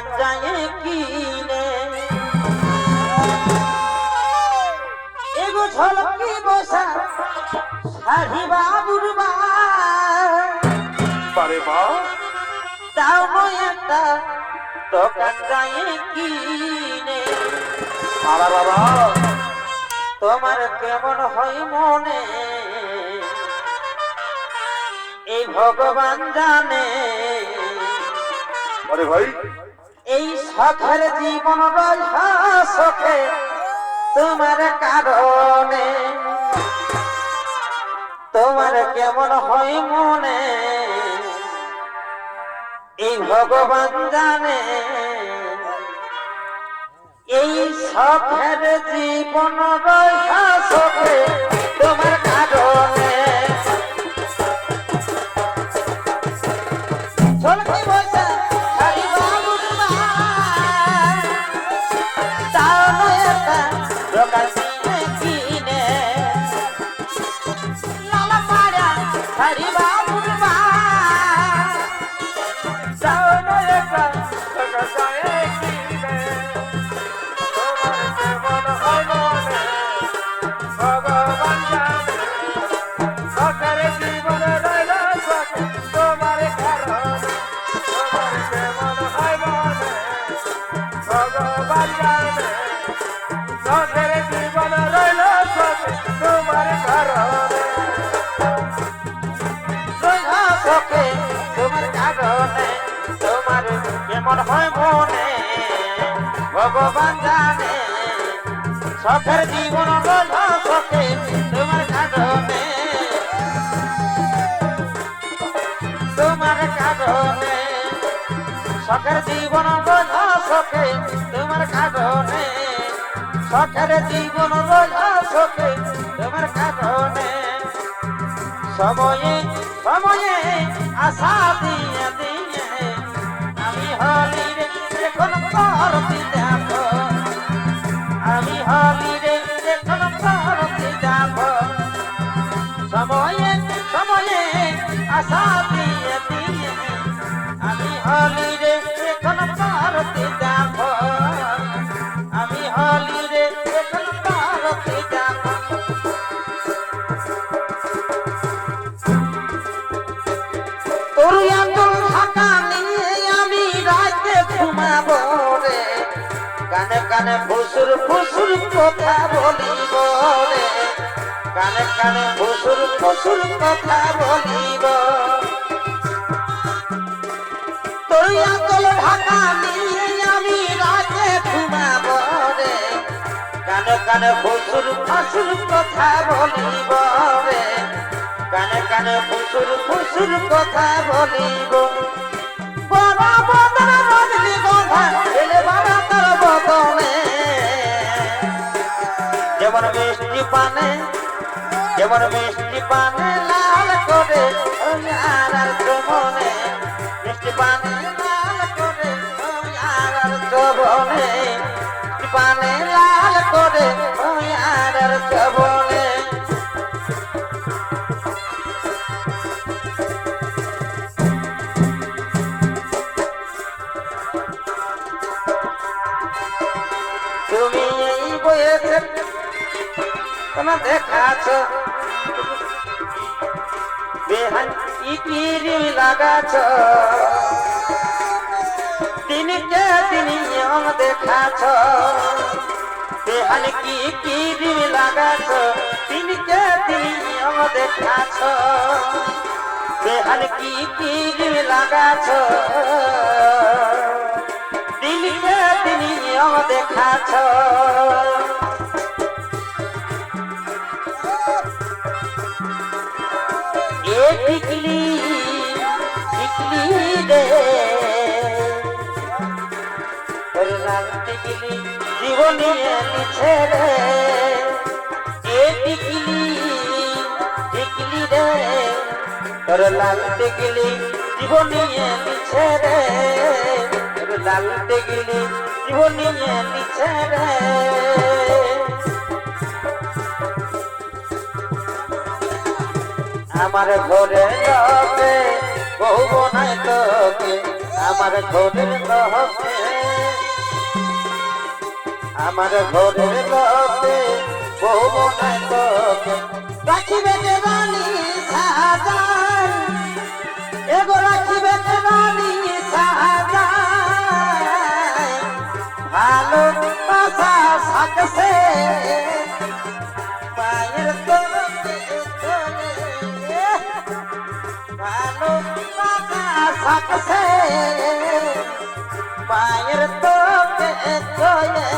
দোকান যায় কিনে। এগো ঝলকি বসা শাড়ি বাবুর মা পারে মা দাও নয় একটা দোকান যায় কিনে। বাবা বাবা তোমার কেমন হয় মনে? এই ভগবান জানে। আরে ভাই এই শখের জীবন শখে তোমার কারণে। তোমার কেমন হয় মনে? এই ভগবান জানে। এই শখের জীবন শখে তোমার কারণে। ভগবান জানে। শখের জীবন রহা শখে তোমার কারণে তোমার কারণে শখের জীবন রহা শখে তোমার কারণে শখের জীবন রহা শখে তোমার কারণে সময়ে সময়ে আশা দিয়ে দিয়ে। আমি হলি রে এখন করতে যাব আমি হলি রে এখন করতে যাব। সময়ে সময়ে আমি হলি ফুসুর ফুসুর কথা বলিব রে কানে কানে ফুসুর ফুসুর কথা বলিব তোর আন্দোলন ঢাকা নিয়ে আমি রাতে ঘুমাবো রে। কানে কানে ফুসুর ফুসুর কথা বলিব রে কানে কানে ফুসুর ফুসুর কথা বলিব বড় বদন রজনী গন্ধা এলে বাবা তার বদনে যেমন মিষ্টি পানে, যেমন মিষ্টি পানে লাল করে আর আর চমনে মিষ্টি পানে লাল করে আর আর চমনে মিষ্টি পানে লাল করে আর আর তুমি বইয়েতে তোমার দেখাছ? বেহান ইকিরি লাগাছ। দিনকে দিন নিয়ম দেখাছ। বেহান কি কিরি লাগাছ। দিনকে দিন নিয়ম দেখাছ। বেহান কি কিরি লাগাছ। দেখাছ। এ টিকলি টিকলি রে। তোর লাল টিকলি জীবনিয়ে লিছে রে। এ টিকলি টিকলি রে। তোর লাল টিকলি জীবনিয়ে লিছে রে। লাল টিকলি আমার ঘরে লবে বহু নাই তোকে, আমার ঘরে লবে আমার ঘরে লবে বহু নাই তোকে। রাখিবে সাকসে পায়ের তোকে তোলে ভালো সাকসে পায়ের তোকে তোলে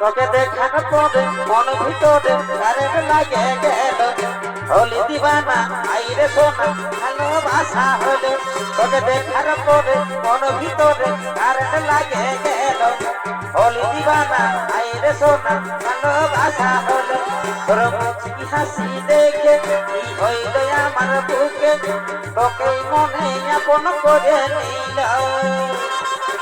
তোকে দেখার পরে মন ভিতরে লাগে গেল। হলি দিবানা, আইরে সোনা ভালোবাসা হলে তোকে দেখার পরে মন ভিতরে কারেন্ট লাগে গেল। হলি দিবানা, আইরে সোনা ভালোবাসা হলে তোর মুচকি হাসি দেখে কি হইল আমার বুকে। তোকে মনে আপন করে নিল।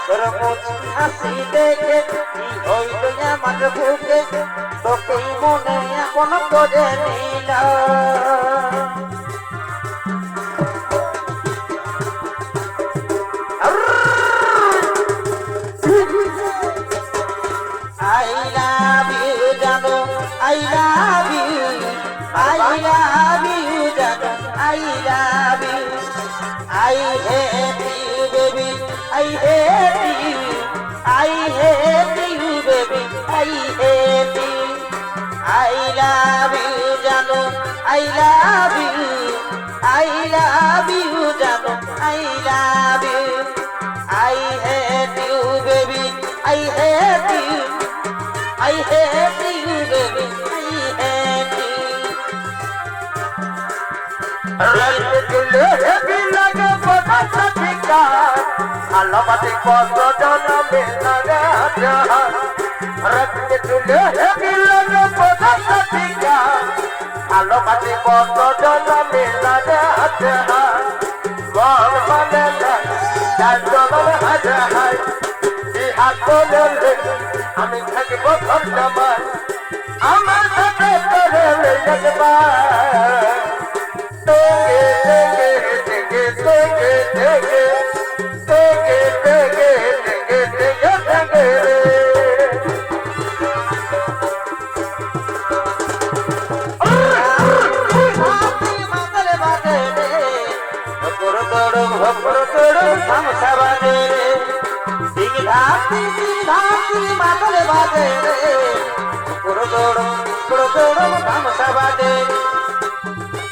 তোর মুচকি হাসি দেখে কি হইল আমার বুকে? তোকেই মনে আপন করে নিল I love you, I love you, জানো I love you, I love you, জানো I love you, I hate you, baby, I hate you. I hate you, baby. I hate you. রাতে চলে হেবি লাগে বোঝা সঠিকা আলামাতে কত জনমে লাগে রাতে সঠিকা আলামাতে কত জনমে লাগে জাহান মন মানে না যার জনম হাজার ইহা বললে আমি থাকব ধন্যবাদ। আমার সাথে করে একবার। হাতি দিং ধাতি মাতালে বাজে রে। ভকুর তোড়ম, ভকুর তোড়ম, ধামসা বাজে।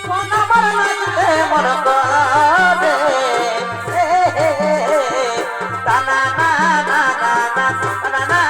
কোন আমার নাচতে মন করে। না না না না, তানা না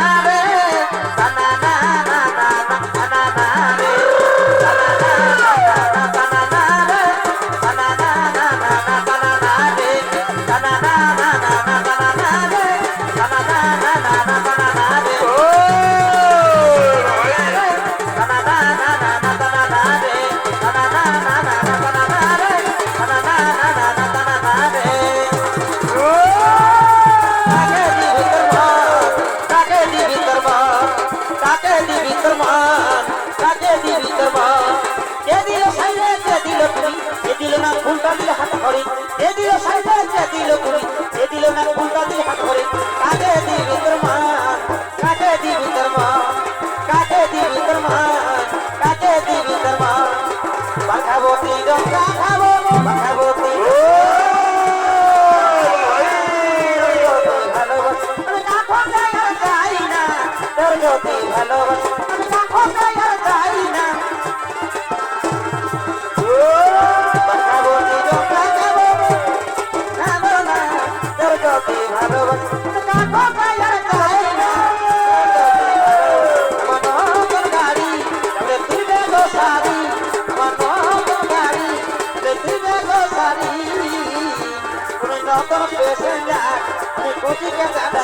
ফুলটা দিল হাত ধরে। এ দিল সাইডে, যে দিল কুড়ি, এ দিল না ফুলটা দিল হাত ধরে। তাকে দিবি তোর মা তাকে দিবি তোর মা তাকে দিবি তোর মা তাকে দিবি তোর মন। বাঘাবতী রং বাঘাবো, বাঘাবতী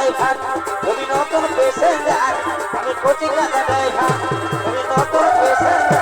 ড্রাইভার তুমি নতুন পেশেন্টার। আমি কোচিং ড্রাইভার তুমি নতুন প্যাসেঞ্জার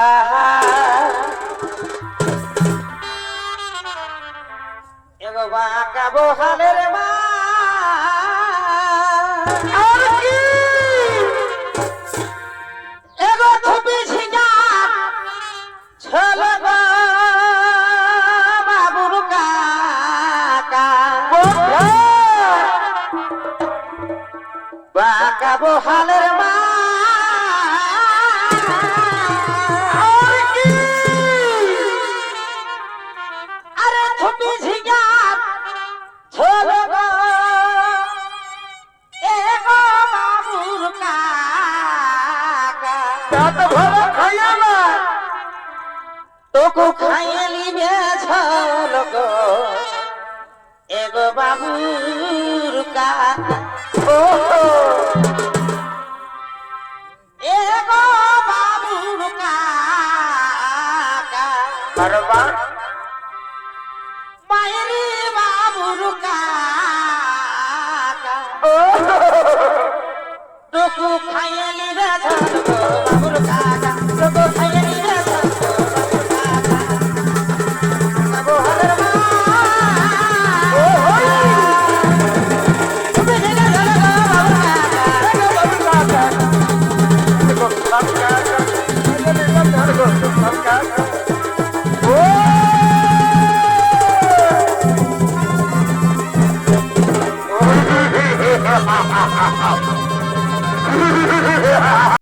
আহা। এগো বাঁকা বহালের মা। আর কি বাঁকা বহালের মা আর কি? আরে ছবি ঝিঙা ছোলো তোকো খাইয়ে লিবে ছোলো গো এ বাবুর কাকা। তোকু খাইলি রে বাবুর কাকা। তোকু খাইলি